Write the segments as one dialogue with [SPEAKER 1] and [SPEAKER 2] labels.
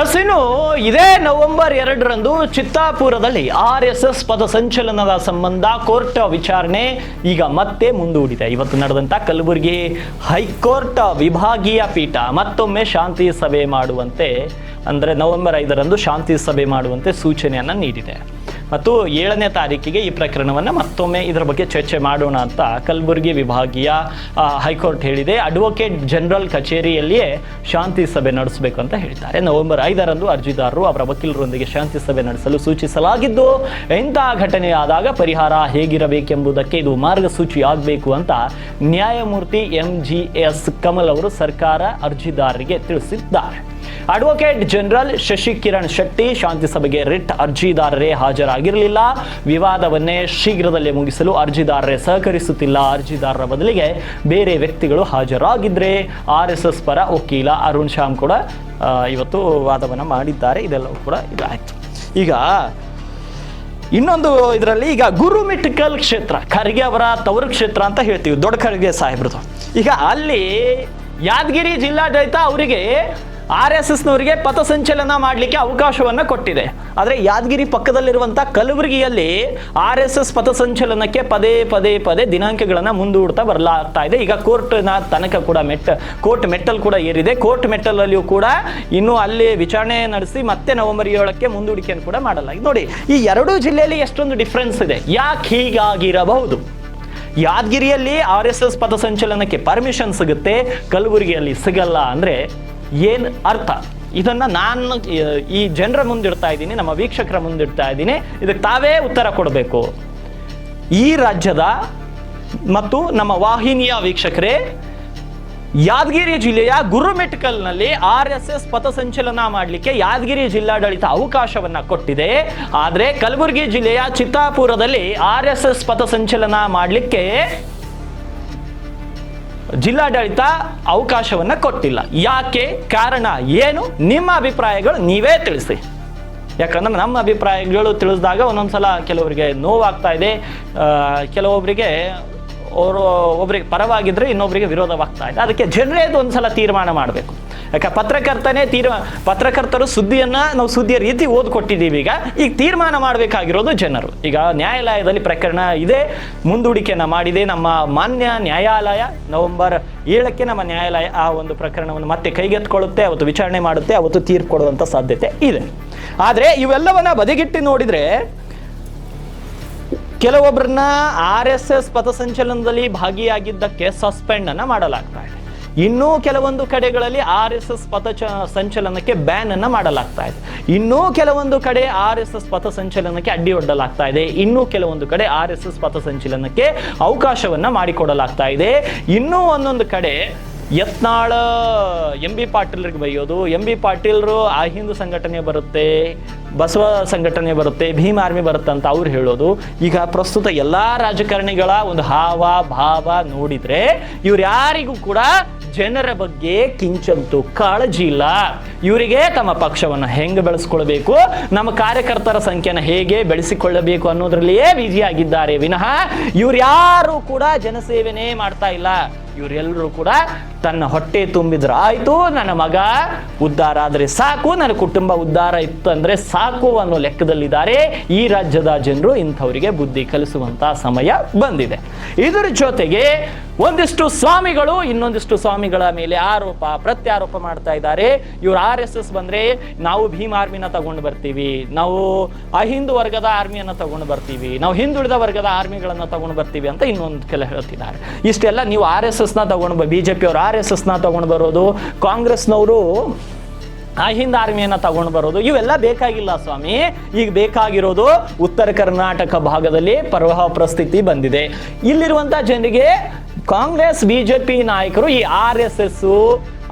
[SPEAKER 1] S, ಇನ್ನು ಇದೇ November ಎರಡರಂದು ಚಿತ್ತಾಪುರದಲ್ಲಿ ಆರ್ ಎಸ್ ಎಸ್ ಪದ ಸಂಚಲನದ ಸಂಬಂಧ ಕೋರ್ಟ್ ವಿಚಾರಣೆ ಈಗ ಮತ್ತೆ ಮುಂದೂಡಿದೆ. ಇವತ್ತು ನಡೆದಂತ ಕಲಬುರಗಿ ಹೈಕೋರ್ಟ್ ವಿಭಾಗೀಯ ಪೀಠ ಮತ್ತೊಮ್ಮೆ ಶಾಂತಿ ಸಭೆ ಮಾಡುವಂತೆ, ಅಂದರೆ ನವೆಂಬರ್ ಐದರಂದು ಶಾಂತಿ ಸಭೆ ಮಾಡುವಂತೆ ಸೂಚನೆಯನ್ನು ನೀಡಿದೆ. ಮತ್ತು ಏಳನೇ ತಾರೀಕಿಗೆ ಈ ಪ್ರಕರಣವನ್ನು ಮತ್ತೊಮ್ಮೆ ಇದರ ಬಗ್ಗೆ ಚರ್ಚೆ ಮಾಡೋಣ ಅಂತ ಕಲಬುರಗಿ ವಿಭಾಗೀಯ ಹೈಕೋರ್ಟ್ ಹೇಳಿದೆ. ಅಡ್ವೊಕೇಟ್ ಜನರಲ್ ಕಚೇರಿಯಲ್ಲಿಯೇ ಶಾಂತಿ ಸಭೆ ನಡೆಸಬೇಕು ಅಂತ ಹೇಳ್ತಾರೆ. ನವೆಂಬರ್ ಐದರಂದು ಅರ್ಜಿದಾರರು ಅವರ ವಕೀಲರೊಂದಿಗೆ ಶಾಂತಿ ಸಭೆ ನಡೆಸಲು ಸೂಚಿಸಲಾಗಿದ್ದು ಇಂತಹ ಘಟನೆ ಆದಾಗ ಪರಿಹಾರ ಹೇಗಿರಬೇಕೆಂಬುದಕ್ಕೆ ಇದು ಮಾರ್ಗಸೂಚಿ ಆಗಬೇಕು ಅಂತ ನ್ಯಾಯಮೂರ್ತಿ ಎಂ ಜಿ ಎಸ್ ಕಮಲ್ ಅವರು ಸರ್ಕಾರ ಅರ್ಜಿದಾರರಿಗೆ ತಿಳಿಸಿದ್ದಾರೆ. ಅಡ್ವೊಕೇಟ್ ಜನರಲ್ ಶಶಿಕಿರಣ್ ಶೆಟ್ಟಿ ಶಾಂತಿ ಸಭೆಗೆ ರಿಟ್ ಅರ್ಜಿದಾರರೇ ಹಾಜರಾಗಿರಲಿಲ್ಲ ವಿವಾದವನ್ನೇ ಶೀಘ್ರದಲ್ಲೇ ಮುಗಿಸಲು ಅರ್ಜಿದಾರರೇ ಸಹಕರಿಸುತ್ತಿಲ್ಲ ಅರ್ಜಿದಾರರ ಬದಲಿಗೆ ಬೇರೆ ವ್ಯಕ್ತಿಗಳು ಹಾಜರಾಗಿದ್ರೆ ಆರ್ ಎಸ್ ಎಸ್ ಪರ ವಕೀಲ ಅರುಣ್ ಶ್ಯಾಮ್ ಕೂಡ ಇವತ್ತು ವಾದವನ್ನು ಮಾಡಿದ್ದಾರೆ. ಇದೆಲ್ಲವೂ ಕೂಡ ಇದಾಯಿತು. ಈಗ ಇನ್ನೊಂದು ಇದರಲ್ಲಿ ಈಗ ಗುರುಮಿಟಿಕಲ್ ಕ್ಷೇತ್ರ, ಖರ್ಗೆ ಅವರ ತವರು ಕ್ಷೇತ್ರ ಅಂತ ಹೇಳ್ತೀವಿ. ದೊಡ್ಡ ಖರ್ಗೆ ಸಾಹೇಬ್ರದು. ಈಗ ಅಲ್ಲಿ ಯಾದಗಿರಿ ಜಿಲ್ಲಾಡಳಿತ ಅವರಿಗೆ ಆರ್ ಎಸ್ ಎಸ್ನವರಿಗೆ ಪಥಸಂಚಲನ ಮಾಡಲಿಕ್ಕೆ ಅವಕಾಶವನ್ನು ಕೊಟ್ಟಿದೆ. ಆದರೆ ಯಾದಗಿರಿ ಪಕ್ಕದಲ್ಲಿರುವಂಥ ಕಲಬುರಗಿಯಲ್ಲಿ ಆರ್ ಎಸ್ ಎಸ್ ಪಥಸಂಚಲನಕ್ಕೆ ಪದೇ ಪದೇ ಪದೇ ದಿನಾಂಕಗಳನ್ನು ಮುಂದೂಡ್ತಾ ಬರಲಾಗ್ತಾ ಇದೆ. ಈಗ ಕೋರ್ಟ್ನ ತನಕ ಕೂಡ ಮೆಟ್ಟ, ಕೋರ್ಟ್ ಮೆಟ್ಟಲ್ ಕೂಡ ಏರಿದೆ. ಕೋರ್ಟ್ ಮೆಟ್ಟಲಲ್ಲಿಯೂ ಕೂಡ ಇನ್ನು ಅಲ್ಲಿ ವಿಚಾರಣೆ ನಡೆಸಿ ಮತ್ತೆ ನವೆಂಬರ್ ಏಳಕ್ಕೆ ಮುಂದೂಡಿಕೆಯನ್ನು ಕೂಡ ಮಾಡಲಾಗಿದೆ. ನೋಡಿ, ಈ ಎರಡೂ ಜಿಲ್ಲೆಯಲ್ಲಿ ಎಷ್ಟೊಂದು ಡಿಫ್ರೆನ್ಸ್ ಇದೆ. ಯಾಕೆ ಹೀಗಾಗಿರಬಹುದು? ಯಾದಗಿರಿಯಲ್ಲಿ ಆರ್ ಎಸ್ ಎಸ್ ಪಥಸಂಚಲನಕ್ಕೆ ಪರ್ಮಿಷನ್ ಸಿಗುತ್ತೆ, ಕಲಬುರಗಿಯಲ್ಲಿ ಸಿಗಲ್ಲ ಅಂದರೆ ಏನು ಅರ್ಥ? ಇದನ್ನು ನಾನು, ಈ ಜನರ ಮುಂದಿಡ್ತಾ ಇದ್ದೀನಿ, ನಮ್ಮ ವೀಕ್ಷಕರ ಮುಂದಿಡ್ತಾ ಇದ್ದೀನಿ. ಇದಕ್ಕೆ ತಾವೇ ಉತ್ತರ ಕೊಡಬೇಕು. ಈ ರಾಜ್ಯದ ಮತ್ತು ನಮ್ಮ ವಾಹಿನಿಯ ವೀಕ್ಷಕರೇ, ಯಾದಗಿರಿ ಜಿಲ್ಲೆಯ ಗುರುಮೆಟ್ಕಲ್ನಲ್ಲಿ ಆರ್ ಎಸ್ ಎಸ್ ಪಥಸಂಚಲನ ಮಾಡಲಿಕ್ಕೆ ಯಾದಗಿರಿ ಜಿಲ್ಲಾಡಳಿತ ಅವಕಾಶವನ್ನ ಕೊಟ್ಟಿದೆ. ಆದರೆ ಕಲಬುರಗಿ ಜಿಲ್ಲೆಯ ಚಿತ್ತಾಪುರದಲ್ಲಿ ಆರ್ ಎಸ್ ಎಸ್ ಪಥಸಂಚಲನ ಮಾಡಲಿಕ್ಕೆ ಜಿಲ್ಲಾಡಳಿತ ಅವಕಾಶವನ್ನ ಕೊಟ್ಟಿಲ್ಲ. ಯಾಕೆ? ಕಾರಣ ಏನು? ನಿಮ್ಮ ಅಭಿಪ್ರಾಯಗಳು ನೀವೇ ತಿಳಿಸಿ. ಯಾಕಂದ್ರೆ ನಮ್ಮ ಅಭಿಪ್ರಾಯಗಳು ತಿಳಿಸಿದಾಗ ಒಂದೊಂದ್ಸಲ ಕೆಲವರಿಗೆ ನೋವಾಗ್ತಾ ಇದೆ. ಕೆಲವೊಬ್ಬರಿಗೆ ಅವರು ಒಬ್ರಿಗೆ ಪರವಾಗಿದ್ರೆ ಇನ್ನೊಬ್ಬರಿಗೆ ವಿರೋಧವಾಗ್ತಾ ಇದೆ. ಅದಕ್ಕೆ ಜನರೇ ಅದು ಒಂದ್ಸಲ ತೀರ್ಮಾನ ಮಾಡಬೇಕು. ಯಾಕೆ ಪತ್ರಕರ್ತನೇ ತೀರ್ಮ, ಪತ್ರಕರ್ತರು ಸುದ್ದಿಯನ್ನ ನಾವು ಸುದ್ದಿಯ ರೀತಿ ಓದ್ಕೊಟ್ಟಿದ್ದೀವಿ. ಈಗ ಈಗ ತೀರ್ಮಾನ ಮಾಡಬೇಕಾಗಿರೋದು ಜನರು. ಈಗ ನ್ಯಾಯಾಲಯದಲ್ಲಿ ಪ್ರಕರಣ ಇದೆ, ಮುಂದೂಡಿಕೆಯನ್ನು ಮಾಡಿದೆ. ನಮ್ಮ ಮಾನ್ಯ ನ್ಯಾಯಾಲಯ ನವೆಂಬರ್ ಏಳಕ್ಕೆ ನಮ್ಮ ನ್ಯಾಯಾಲಯ ಆ ಒಂದು ಪ್ರಕರಣವನ್ನು ಮತ್ತೆ ಕೈಗೆತ್ಕೊಳ್ಳುತ್ತೆ ಅವತ್ತು ವಿಚಾರಣೆ ಮಾಡುತ್ತೆ, ಅವತ್ತು ತೀರ್ಪು ಕೊಡುವಂಥ ಸಾಧ್ಯತೆ ಇದೆ. ಆದರೆ ಇವೆಲ್ಲವನ್ನ ಬದಿಗಿಟ್ಟು ನೋಡಿದ್ರೆ ಕೆಲವೊಬ್ಬರನ್ನ ಆರ್ ಎಸ್ ಎಸ್ ಪಥಸಂಚಲನದಲ್ಲಿ ಭಾಗಿಯಾಗಿದ್ದಕ್ಕೆ ಸಸ್ಪೆಂಡ್ ಅನ್ನ ಮಾಡಲಾಗ್ತಾ ಇದೆ. ಇನ್ನೂ ಕೆಲವೊಂದು ಕಡೆಗಳಲ್ಲಿ ಆರ್ ಎಸ್ ಎಸ್ ಪಥ ಸಂಚಲನಕ್ಕೆ ಬ್ಯಾನ್ ಅನ್ನು ಮಾಡಲಾಗ್ತಾ ಇದೆ. ಇನ್ನೂ ಕೆಲವೊಂದು ಕಡೆ ಆರ್ ಎಸ್ ಎಸ್ ಪಥ ಸಂಚಲನಕ್ಕೆ ಅಡ್ಡಿ ಒಡ್ಡಲಾಗ್ತಾ ಇದೆ. ಇನ್ನೂ ಕೆಲವೊಂದು ಕಡೆ ಆರ್ ಎಸ್ ಎಸ್ ಪಥ ಸಂಚಲನಕ್ಕೆ ಅವಕಾಶವನ್ನ ಮಾಡಿಕೊಡಲಾಗ್ತಾ ಇದೆ. ಇನ್ನೂ ಒಂದೊಂದು ಕಡೆ ಯತ್ನಾಳ ಎಂ ಬಿ ಪಾಟೀಲ್ರಿಗೆ ಬೈಯೋದು. ಎಂ ಬಿ ಪಾಟೀಲ್ರು ಆ ಹಿಂದೂ ಸಂಘಟನೆ ಬರುತ್ತೆ. ಬಸವ ಸಂಘಟನೆ ಬರುತ್ತೆ, ಭೀಮ್ ಆರ್ಮಿ ಬರುತ್ತೆ ಅಂತ ಅವ್ರು ಹೇಳೋದು. ಈಗ ಪ್ರಸ್ತುತ ಎಲ್ಲ ರಾಜಕಾರಣಿಗಳ ಒಂದು ಹಾವ, ಭಾವ ನೋಡಿದ್ರೆ ಇವ್ರು ಯಾರಿಗೂ ಕೂಡ ಜನರ ಬಗ್ಗೆ ಕಿಂಚಂತೂ ಕಾಳಜಿ ಇಲ್ಲ. ಇವರಿಗೆ ತಮ್ಮ ಪಕ್ಷವನ್ನು ಹೆಂಗೆ ಬೆಳೆಸ್ಕೊಳ್ಬೇಕು, ನಮ್ಮ ಕಾರ್ಯಕರ್ತರ ಸಂಖ್ಯೆನ ಹೇಗೆ ಬೆಳೆಸಿಕೊಳ್ಳಬೇಕು ಅನ್ನೋದ್ರಲ್ಲಿಯೇ ಬಿಜಿ ಆಗಿದ್ದಾರೆ. ವಿನಃ ಇವ್ರು ಯಾರು ಕೂಡ ಜನಸೇವೆನೇ ಮಾಡ್ತಾ ಇಲ್ಲ. ಇವರೆಲ್ಲರೂ ಕೂಡ ತನ್ನ ಹೊಟ್ಟೆ ತುಂಬಿದ್ರೆ, ಆಯ್ತು, ನನ್ನ ಮಗ ಉದ್ಧಾರ ಆದರೆ ಸಾಕು, ನನ್ನ ಕುಟುಂಬ ಉದ್ಧಾರ ಇತ್ತು ಅಂದ್ರೆ ಸಾಕು ಅನ್ನೋ ಲೆಕ್ಕದಲ್ಲಿದ್ದಾರೆ. ಈ ರಾಜ್ಯದ ಜನರು ಇಂಥವರಿಗೆ ಬುದ್ಧಿ ಕಲಿಸುವಂತ ಸಮಯ ಬಂದಿದೆ. ಇದರ ಜೊತೆಗೆ ಒಂದಿಷ್ಟು ಸ್ವಾಮಿಗಳು, ಇನ್ನೊಂದಿಷ್ಟು ಸ್ವಾಮಿಗಳ ಮೇಲೆ ಆರೋಪ, ಪ್ರತ್ಯಾರೋಪ ಮಾಡ್ತಾ ಇದ್ದಾರೆ. ಇವ್ರು ಆರ್ ಎಸ್ ಎಸ್ ಬಂದ್ರೆ ನಾವು ಭೀಮ್ ಆರ್ಮಿನ ತಗೊಂಡು ಬರ್ತೀವಿ, ನಾವು ಅಹಿಂದು ವರ್ಗದ ಆರ್ಮಿಯನ್ನ ತಗೊಂಡು ಬರ್ತೀವಿ, ನಾವು ಹಿಂದುಳಿದ ವರ್ಗದ ಆರ್ಮಿಗಳನ್ನ ತಗೊಂಡು ಬರ್ತೀವಿ ಅಂತ ಇನ್ನೊಂದು ಕೆಲ ಹೇಳ್ತಿದ್ದಾರೆ. ಇಷ್ಟೆಲ್ಲ ನೀವು ಆರ್ ಎಸ್ ಎಸ್ನ ತಗೊಂಡು ಬಿಜೆಪಿ ಅವರು ಆರ್ ಎಸ್ ಎಸ್ನ ತಗೊಂಡು ಬರೋದು, ಕಾಂಗ್ರೆಸ್ನವರು ಆ ಹಿಂದ್ ಆರ್ಮಿಯನ್ನ ತಗೊಂಡು ಬರೋದು, ಇವೆಲ್ಲ ಬೇಕಾಗಿಲ್ಲ ಸ್ವಾಮಿ. ಈಗ ಬೇಕಾಗಿರೋದು ಉತ್ತರ ಕರ್ನಾಟಕ ಭಾಗದಲ್ಲಿ ಪ್ರವಾಹ ಪರಿಸ್ಥಿತಿ ಬಂದಿದೆ. ಇಲ್ಲಿರುವಂತ ಜನರಿಗೆ ಕಾಂಗ್ರೆಸ್, ಬಿಜೆಪಿ ನಾಯಕರು ಈ ಆರ್ ಎಸ್ ಎಸ್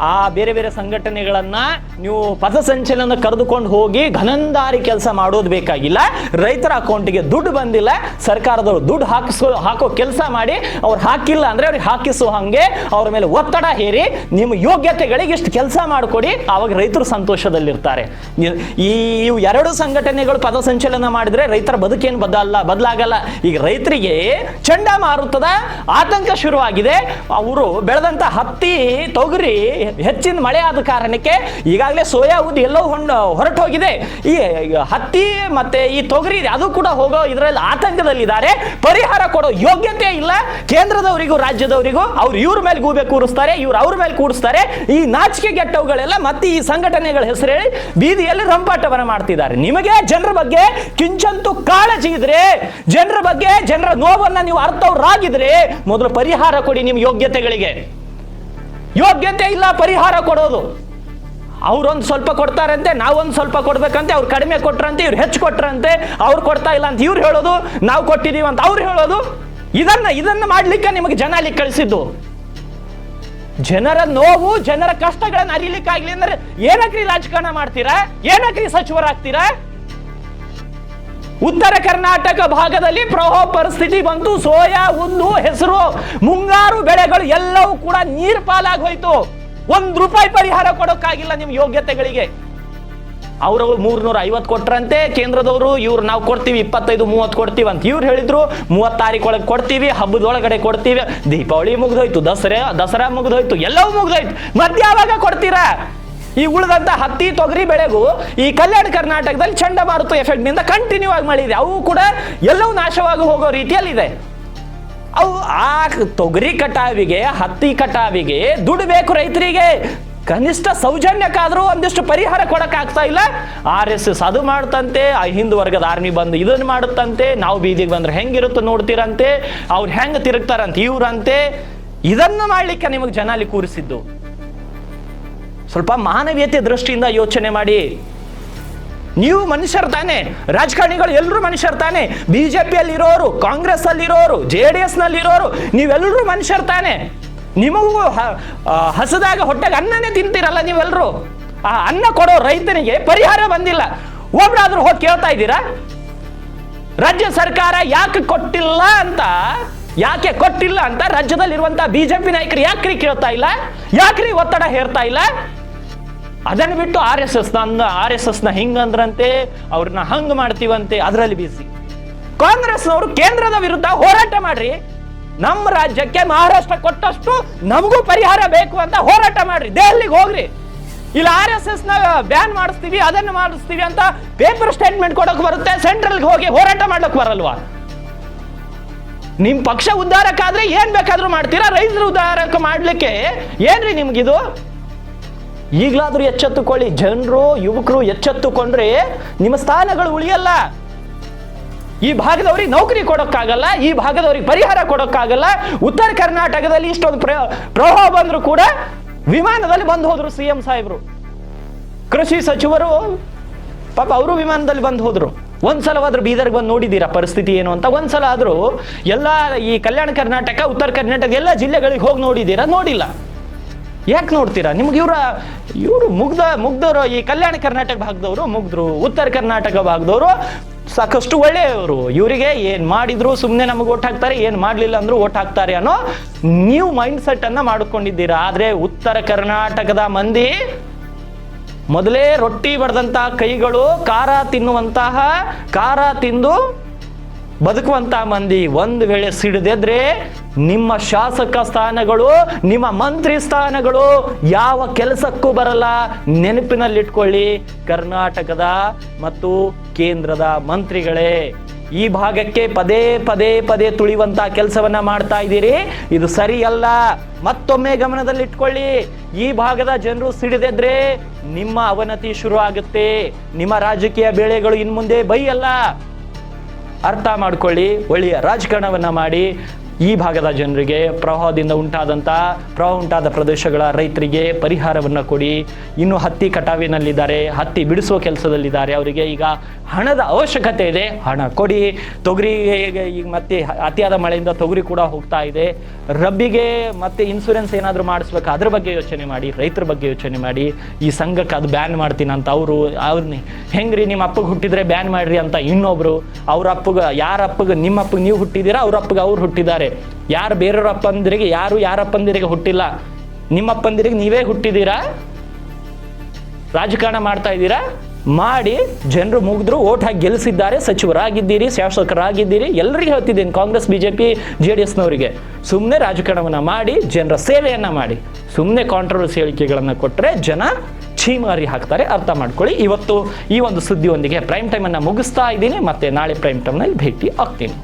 [SPEAKER 1] ಆ ಬೇರೆ ಬೇರೆ ಸಂಘಟನೆಗಳನ್ನ ನೀವು ಪಥಸಂಚಲನ ಕರೆದುಕೊಂಡು ಹೋಗಿ ಘನಂದಾರಿ ಕೆಲಸ ಮಾಡೋದು ಬೇಕಾಗಿಲ್ಲ. ರೈತರ ಅಕೌಂಟಿಗೆ ದುಡ್ಡು ಬಂದಿಲ್ಲ. ಸರ್ಕಾರದವರು ದುಡ್ಡು ಹಾಕಿಸೋ ಹಾಕೋ ಕೆಲಸ ಮಾಡಿ ಅವ್ರು ಹಾಕಿಲ್ಲ ಅಂದ್ರೆ ಅವ್ರಿಗೆ ಹಾಕಿಸೋ ಹಂಗೆ ಅವ್ರ ಮೇಲೆ ಒತ್ತಡ ಹೇರಿ ನಿಮ್ಮ ಯೋಗ್ಯತೆಗಳಿಗೆ ಇಷ್ಟು ಕೆಲಸ ಮಾಡಿಕೊಡಿ. ಆವಾಗ ರೈತರು ಸಂತೋಷದಲ್ಲಿರ್ತಾರೆ. ಈ ಎರಡು ಸಂಘಟನೆಗಳು ಪದಸಂಚಲನ ಮಾಡಿದ್ರೆ ರೈತರ ಬದುಕೇನು ಬದಲ್ಲ ಬದಲಾಗಲ್ಲ. ಈಗ ರೈತರಿಗೆ ಚಂಡಮಾರುತದ ಆತಂಕ ಶುರುವಾಗಿದೆ. ಅವರು ಬೆಳೆದಂತ ಹತ್ತಿ ತೊಗರಿ ಹೆಚ್ಚಿನ ಮಳೆ ಆದ ಕಾರಣಕ್ಕೆ ಈಗಾಗಲೇ ಸೋಯಾ ಉದ್ದು ಎಲ್ಲೋ ಹೊಂಡ ಹೊರಟು ಹೋಗಿದೆ ಈ ಹತ್ತಿ ಮತ್ತೆ ಈ ತೊಗರಿ ಅದು ಕೂಡ ಹೋಗೋ ಇದರಲ್ಲಿ ಆತಂಕದಲ್ಲಿದ್ದಾರೆ. ಪರಿಹಾರ ಕೊಡೋ ಯೋಗ್ಯತೆ ಇಲ್ಲ. ಕೇಂದ್ರದವರಿಗೂ, ರಾಜ್ಯದವರಿಗೂ ಅವ್ರು ಇವ್ರ ಮೇಲೆ ಗೂಬೆ ಕೂರಿಸ್ತಾರೆ, ಇವ್ರು ಅವ್ರ ಮೇಲೆ ಕೂಡಿಸ್ತಾರೆ ಈ ನಾಚಿಕೆ ಗೆಟ್ಟವುಗಳೆಲ್ಲ ಮತ್ತೆ ಈ ಸಂಘಟನೆಗಳ ಹೆಸರು ಹೇಳಿ ಬೀದಿಯಲ್ಲಿ ರಂಪಾಟವನ್ನು ಮಾಡ್ತಿದ್ದಾರೆ. ನಿಮಗೆ ಜನರ ಬಗ್ಗೆ ಕಿಂಚಂತೂ ಕಾಳಜಿ ಇದ್ರೆ, ಜನರ ಬಗ್ಗೆ, ಜನರ ನೋವನ್ನ ನೀವು ಅರ್ಥವ್ರಾಗಿದ್ರೆ ಮೊದಲು ಪರಿಹಾರ ಕೊಡಿ ನಿಮ್ಮ ಯೋಗ್ಯತೆಗಳಿಗೆ. ಯೋಗ್ಯತೆ ಇಲ್ಲ, ಪರಿಹಾರ ಕೊಡೋದು. ಅವ್ರೊಂದು ಸ್ವಲ್ಪ ಕೊಡ್ತಾರಂತೆ, ನಾವೊಂದು ಸ್ವಲ್ಪ ಕೊಡ್ಬೇಕಂತೆ, ಅವ್ರು ಕಡಿಮೆ ಕೊಟ್ರಂತೆ, ಇವ್ರು ಹೆಚ್ಚು ಕೊಟ್ರಂತೆ, ಅವ್ರು ಕೊಡ್ತಾ ಇಲ್ಲ ಅಂತ ಇವ್ರು ಹೇಳೋದು, ನಾವು ಕೊಟ್ಟಿದೀವಿ ಅಂತ ಅವ್ರು ಹೇಳೋದು. ಇದನ್ನ ಇದನ್ನ ಮಾಡ್ಲಿಕ್ಕೆ ನಿಮಗೆ ಜನ ಅಲ್ಲಿ ಕಳಿಸಿದ್ದು. ಜನರ ನೋವು, ಜನರ ಕಷ್ಟಗಳನ್ನ ಅರಿಲಿಕ್ಕಾಗ್ಲಿ ಅಂದ್ರೆ ಏನಕ್ರಿ ರಾಜಕಾರಣ ಮಾಡ್ತೀರಾ? ಏನಕ್ರಿ ಸಚಿವರಾಗ್ತೀರಾ? ಉತ್ತರ ಕರ್ನಾಟಕ ಭಾಗದಲ್ಲಿ ಪ್ರವಾಹ ಪರಿಸ್ಥಿತಿ ಬಂತು. ಸೋಯಾ, ಉದ್ದು, ಹೆಸರು, ಮುಂಗಾರು ಬೆಳೆಗಳು ಎಲ್ಲವೂ ಕೂಡ ನೀರ್ ಪಾಲಾಗಿ ಹೋಯ್ತು. ಒಂದ್ ರೂಪಾಯಿ ಪರಿಹಾರ ಕೊಡೋಕ್ಕಾಗಿಲ್ಲ ನಿಮ್ ಯೋಗ್ಯತೆಗಳಿಗೆ. ಅವ್ರವ್ರು ಮೂರ್ನೂರ ಐವತ್ತು ಕೊಟ್ರಂತೆ, ಕೇಂದ್ರದವರು ಇವ್ರು ನಾವು ಕೊಡ್ತೀವಿ, ಇಪ್ಪತ್ತೈದು, ಮೂವತ್ತು ಕೊಡ್ತೀವಿ ಅಂತ ಇವ್ರು ಹೇಳಿದ್ರು ಮೂವತ್ತು ತಾರೀಕು ಒಳಗೆ ಕೊಡ್ತೀವಿ, ಹಬ್ಬದೊಳಗಡೆ ಕೊಡ್ತೀವಿ. ದೀಪಾವಳಿ ಮುಗ್ದೋಯ್ತು, ದಸರಾ ದಸರಾ ಮುಗ್ದೋಯ್ತು, ಎಲ್ಲವೂ ಮುಗ್ದೋಯ್ತು. ಮತ್ತೆ ಯಾವಾಗ ಕೊಡ್ತೀರಾ? ಈ ಉಳಿದಂತ ಹತ್ತಿ, ತೊಗರಿ ಬೆಳೆಗೂ ಈ ಕಲ್ಯಾಣ ಕರ್ನಾಟಕದಲ್ಲಿ ಚಂಡಮಾರುತ ಎಫೆಕ್ಟ್ನಿಂದ ಕಂಟಿನ್ಯೂ ಆಗಿ ಮಳೆ ಇದೆ. ಅವು ಕೂಡ ಎಲ್ಲವೂ ನಾಶವಾಗಿ ಹೋಗೋ ರೀತಿಯಲ್ಲಿದೆ. ಅವು ಆ ತೊಗರಿ ಕಟಾವಿಗೆ, ಹತ್ತಿ ಕಟಾವಿಗೆ ದುಡ್ಡು ಬೇಕು ರೈತರಿಗೆ ಕನಿಷ್ಠ ಸೌಜನ್ಯಕ್ಕಾದ್ರೂ ಒಂದಿಷ್ಟು ಪರಿಹಾರ ಕೊಡಕ್ ಆಗ್ತಾ ಇಲ್ಲ. ಆರ್ ಎಸ್ ಎಸ್ ಅದು ಮಾಡ್ತಂತೆ, ಆ ಹಿಂದೂ ವರ್ಗದ ಆರ್ಮಿ ಬಂದು ಇದನ್ನ ಮಾಡುತ್ತಂತೆ, ನಾವು ಬೀದಿಗೆ ಬಂದ್ರೆ ಹೆಂಗಿರುತ್ತೋ ನೋಡ್ತೀರಂತೆ, ಅವ್ರು ಹೆಂಗೆ ತಿರುಗ್ತಾರಂತೆ, ಇವ್ರಂತೆ. ಇದನ್ನ ಮಾಡ್ಲಿಕ್ಕೆ ನಿಮಗೆ ಜನ ಅಲ್ಲಿ ಕೂರಿಸಿದ್ದು. ಸ್ವಲ್ಪ ಮಾನವೀಯತೆ ದೃಷ್ಟಿಯಿಂದ ಯೋಚನೆ ಮಾಡಿ. ನೀವು ಮನುಷ್ಯರು ತಾನೆ, ರಾಜಕಾರಣಿಗಳು ಎಲ್ಲರೂ ಮನುಷ್ಯರು ತಾನೆ ಬಿ ಇರೋರು ಕಾಂಗ್ರೆಸ್ ಅಲ್ಲಿ ಇರೋರು ಜೆ ಡಿ ಎಸ್ನಲ್ಲಿ ಇರೋರು ನೀವೆಲ್ಲರೂ ಮನುಷ್ಯರು ತಾನೆ. ನಿಮಗೂ ಹಸದಾಗ ಹೊಟ್ಟೆಗೆ ಅನ್ನನೇ ತಿಂತೀರಲ್ಲ ನೀವೆಲ್ಲರೂ. ಆ ಅನ್ನ ಕೊಡೋ ರೈತನಿಗೆ ಪರಿಹಾರ ಬಂದಿಲ್ಲ. ಒಬ್ರಾದ್ರೂ ಹೋಗಿ ಕೇಳ್ತಾ ಇದ್ದೀರಾ? ರಾಜ್ಯ ಸರ್ಕಾರ ಯಾಕೆ ಕೊಟ್ಟಿಲ್ಲ ಅಂತ, ಯಾಕೆ ಕೊಟ್ಟಿಲ್ಲ ಅಂತ ರಾಜ್ಯದಲ್ಲಿರುವಂತಹ ಬಿಜೆಪಿ ನಾಯಕರು ಯಾಕ್ರಿ ಕೇಳ್ತಾ ಇಲ್ಲ? ಯಾಕ್ರಿ ಒತ್ತಡ ಹೇರ್ತಾ ಇಲ್ಲ? ಅದನ್ನು ಬಿಟ್ಟು R S S R S ಎಸ್ನ ಹಿಂಗಂದ್ರಂತೆ ಅವ್ರನ್ನ ಹಂಗ್ ಮಾಡ್ತೀವಂತೆ, ಅದರಲ್ಲಿ ಬಿಸಿ ಕಾಂಗ್ರೆಸ್ನವರು ಕೇಂದ್ರದ ವಿರುದ್ಧ ಹೋರಾಟ ಮಾಡ್ರಿ. ನಮ್ಮ ರಾಜ್ಯಕ್ಕೆ ಮಹಾರಾಷ್ಟ್ರ ಕೊಟ್ಟಷ್ಟು ನಮಗೂ ಪರಿಹಾರ ಬೇಕು ಅಂತ ಹೋರಾಟ ಮಾಡ್ರಿ. ದೆಹಲಿಗೆ ಹೋಗ್ರಿ. ಇಲ್ಲ ಆರ್ ಎಸ್ ಎಸ್ನ ಬ್ಯಾನ್ ಮಾಡಿಸ್ತೀವಿ, ಅದನ್ನು ಮಾಡಿಸ್ತೀವಿ ಅಂತ ಪೇಪರ್ ಸ್ಟೇಟ್ಮೆಂಟ್ ಕೊಡಕ್ ಬರುತ್ತೆ, ಸೆಂಟ್ರಲ್ಗೆ ಹೋಗಿ ಹೋರಾಟ ಮಾಡ್ಲಕ್ ಬರಲ್ವಾ? ನಿಮ್ ಪಕ್ಷ ಉದ್ಧಾರಕ್ಕಾದ್ರೆ ಏನ್ ಬೇಕಾದ್ರೂ ಮಾಡ್ತೀರಾ? ರೈತರ ಉದ್ಧಾರಕ್ಕೆ ಮಾಡ್ಲಿಕ್ಕೆ ಏನ್ರಿ ನಿಮ್ಗಿದು? ಈಗಲಾದ್ರೂ ಎಚ್ಚೆತ್ತುಕೊಳ್ಳಿ. ಜನರು, ಯುವಕರು ಎಚ್ಚೆತ್ತುಕೊಂಡ್ರೆ ನಿಮ್ಮ ಸ್ಥಾನಗಳು ಉಳಿಯಲ್ಲ. ಈ ಭಾಗದವ್ರಿಗೆ ನೌಕರಿ ಕೊಡೋಕ್ಕಾಗಲ್ಲ, ಈ ಭಾಗದವ್ರಿಗೆ ಪರಿಹಾರ ಕೊಡೋಕ್ಕಾಗಲ್ಲ. ಉತ್ತರ ಕರ್ನಾಟಕದಲ್ಲಿ ಇಷ್ಟೊಂದು ಪ್ರ- ಪ್ರವಾಹ ಬಂದ್ರು ಕೂಡ ವಿಮಾನದಲ್ಲಿ ಬಂದು ಹೋದ್ರು ಸಿ ಎಂ ಸಾಹೇಬ್ರು. ಕೃಷಿ ಸಚಿವರು, ಪಾಪ ಅವರು ವಿಮಾನದಲ್ಲಿ ಬಂದು ಹೋದ್ರು. ಒಂದ್ಸಲವಾದ್ರೂ ಬೀದರ್ಗೆ ಬಂದು ನೋಡಿದ್ದೀರಾ ಪರಿಸ್ಥಿತಿ ಏನು ಅಂತ? ಒಂದ್ಸಲ ಆದ್ರೂ ಎಲ್ಲ ಈ ಕಲ್ಯಾಣ ಕರ್ನಾಟಕ, ಉತ್ತರ ಕರ್ನಾಟಕ ಎಲ್ಲ ಜಿಲ್ಲೆಗಳಿಗೆ ಹೋಗಿ ನೋಡಿದ್ದೀರಾ? ನೋಡಿಲ್ಲ. ಯಾಕೆ ನೋಡ್ತೀರಾ? ನಿಮ್ಗೆ ಇವರ, ಇವರು ಮುಗ್ದ ಮುಗ್ದವರು ಈ ಕಲ್ಯಾಣ ಕರ್ನಾಟಕ ಭಾಗದವರು ಮುಗ್ಧರು ಉತ್ತರ ಕರ್ನಾಟಕ ಭಾಗದವರು ಸಾಕಷ್ಟು ಒಳ್ಳೆಯವರು. ಇವರಿಗೆ ಏನು ಮಾಡಿದ್ರು ಸುಮ್ಮನೆ ನಮಗೆ ಓಟ್ ಹಾಕ್ತಾರೆ, ಏನು ಮಾಡಲಿಲ್ಲ ಅಂದ್ರೂ ಓಟ್ ಹಾಕ್ತಾರೆ ಅನ್ನೋ ನೀವು ಮೈಂಡ್ ಸೆಟ್ ಅನ್ನ ಮಾಡ್ಕೊಂಡಿದ್ದೀರಾ. ಆದ್ರೆ ಉತ್ತರ ಕರ್ನಾಟಕದ ಮಂದಿ ಮೊದಲೇ ರೊಟ್ಟಿ ಬಡ್ದಂತಹ ಕೈಗಳು, ಖಾರ ತಿನ್ನುವಂತಹ, ಖಾರ ತಿಂದು ಬದುಕುವಂತಹ ಮಂದಿ ಒಂದು ವೇಳೆ ಸಿಡಿದೆದ್ರೆ ನಿಮ್ಮ ಶಾಸಕ ಸ್ಥಾನಗಳು, ನಿಮ್ಮ ಮಂತ್ರಿ ಸ್ಥಾನಗಳು ಯಾವ ಕೆಲಸಕ್ಕೂ ಬರಲ್ಲ. ನೆನಪಿನಲ್ಲಿಟ್ಕೊಳ್ಳಿ, ಕರ್ನಾಟಕದ ಮತ್ತು ಕೇಂದ್ರದ ಮಂತ್ರಿಗಳೇ, ಈ ಭಾಗಕ್ಕೆ ಪದೇ ಪದೇ ಪದೇ ತುಳಿಯುವಂತ ಕೆಲಸವನ್ನ ಮಾಡ್ತಾ ಇದ್ದೀರಿ. ಇದು ಸರಿಯಲ್ಲ. ಮತ್ತೊಮ್ಮೆ ಗಮನದಲ್ಲಿಟ್ಕೊಳ್ಳಿ, ಈ ಭಾಗದ ಜನರು ಸಿಡಿದೆದ್ರೆ ನಿಮ್ಮ ಅವನತಿ ಶುರು ಆಗುತ್ತೆ ನಿಮ್ಮ ರಾಜಕೀಯ ಬೆಳೆಗಳು ಇನ್ಮುಂದೆ ಬೈಯಲ್ಲ. ಅರ್ಥ ಮಾಡ್ಕೊಳ್ಳಿ ಒಳ್ಳೆಯ ರಾಜಕಾರಣವನ್ನು ಮಾಡಿ ಈ ಭಾಗದ ಜನರಿಗೆ ಪ್ರವಾಹದಿಂದ ಉಂಟಾದಂಥ ಪ್ರವಾಹ ಉಂಟಾದ ಪ್ರದೇಶಗಳ ರೈತರಿಗೆ ಪರಿಹಾರವನ್ನು ಕೊಡಿ. ಇನ್ನು ಹತ್ತಿ ಕಟಾವಿನಲ್ಲಿದ್ದಾರೆ, ಹತ್ತಿ ಬಿಡಿಸುವ ಕೆಲಸದಲ್ಲಿದ್ದಾರೆ. ಅವರಿಗೆ ಈಗ ಹಣದ ಅವಶ್ಯಕತೆ ಇದೆ. ಹಣ ಕೊಡಿ. ತೊಗರಿಗೆ ಈಗ ಮತ್ತೆ ಅತಿಯಾದ ಮಳೆಯಿಂದ ತೊಗರಿ ಕೂಡ ಹೋಗ್ತಾ ಇದೆ. ರಬ್ಬಿಗೆ ಮತ್ತೆ ಇನ್ಸೂರೆನ್ಸ್ ಏನಾದರೂ ಮಾಡಿಸ್ಬೇಕು, ಅದ್ರ ಬಗ್ಗೆ ಯೋಚನೆ ಮಾಡಿ, ರೈತರ ಬಗ್ಗೆ ಯೋಚನೆ ಮಾಡಿ. ಈ ಸಂಘಕ್ಕೆ ಅದು ಬ್ಯಾನ್ ಮಾಡ್ತೀನಿ ಅಂತ ಅವರು ಅವ್ರನ್ನ ಹೆಂಗ್ರಿ ನಿಮ್ಮ ಅಪ್ಪಗೆ ಹುಟ್ಟಿದ್ರೆ ಬ್ಯಾನ್ ಮಾಡ್ರಿ ಅಂತ ಇನ್ನೊಬ್ರು. ಅವ್ರ ಅಪ್ಪಗ, ಯಾರ ಅಪ್ಪಗೆ ನಿಮ್ಮ ಅಪ್ಪಗೆ ನೀವು ಹುಟ್ಟಿದ್ದೀರಾ ಅವ್ರ ಅಪ್ಪಗೆ ಅವ್ರು ಹುಟ್ಟಿದ್ದಾರೆ. ಯಾರು ಬೇರೆಯವ್ರ ಅಪ್ಪಂದಿರಿಗೆ, ಯಾರು ಯಾರ ಅಪ್ಪಂದಿರಿಗೆ ಹುಟ್ಟಿಲ್ಲ? ನಿಮ್ಮ ಅಪ್ಪಂದಿರಿಗೆ ನೀವೇ ಹುಟ್ಟಿದ್ದೀರಾ ರಾಜಕಾರಣ ಮಾಡ್ತಾ ಇದ್ದೀರಾ? ಮಾಡಿ ಜನರು ಮುಗಿದ್ರು, ಓಟ್ ಹಾಕಿ ಗೆಲ್ಲಿಸಿದ್ದಾರೆ ಸಚಿವರಾಗಿದ್ದೀರಿ, ಶಾಸಕರಾಗಿದ್ದೀರಿ ಎಲ್ಲರಿಗೂ ಹೇಳ್ತಿದ್ದೀನಿ Congress B J P J D ಎಸ್ನವರಿಗೆ ಸುಮ್ಮನೆ ರಾಜಕಾರಣವನ್ನು ಮಾಡಿ, ಜನರ ಸೇವೆಯನ್ನು ಮಾಡಿ. ಸುಮ್ಮನೆ ಕಾಂಟ್ರವರ್ಸಿ ಹೇಳಿಕೆಗಳನ್ನು ಕೊಟ್ಟರೆ ಜನ ಛೀಮಾರಿ ಹಾಕ್ತಾರೆ. ಅರ್ಥ ಮಾಡ್ಕೊಳ್ಳಿ. ಇವತ್ತು ಈ ಒಂದು ಸುದ್ದಿಯೊಂದಿಗೆ ಪ್ರೈಮ್ ಟೈಮನ್ನು ಮುಗಿಸ್ತಾ ಇದ್ದೀನಿ. ಮತ್ತೆ ನಾಳೆ ಪ್ರೈಮ್ ಟೈಮ್ನಲ್ಲಿ ಭೇಟಿ ಆಗ್ತೀನಿ.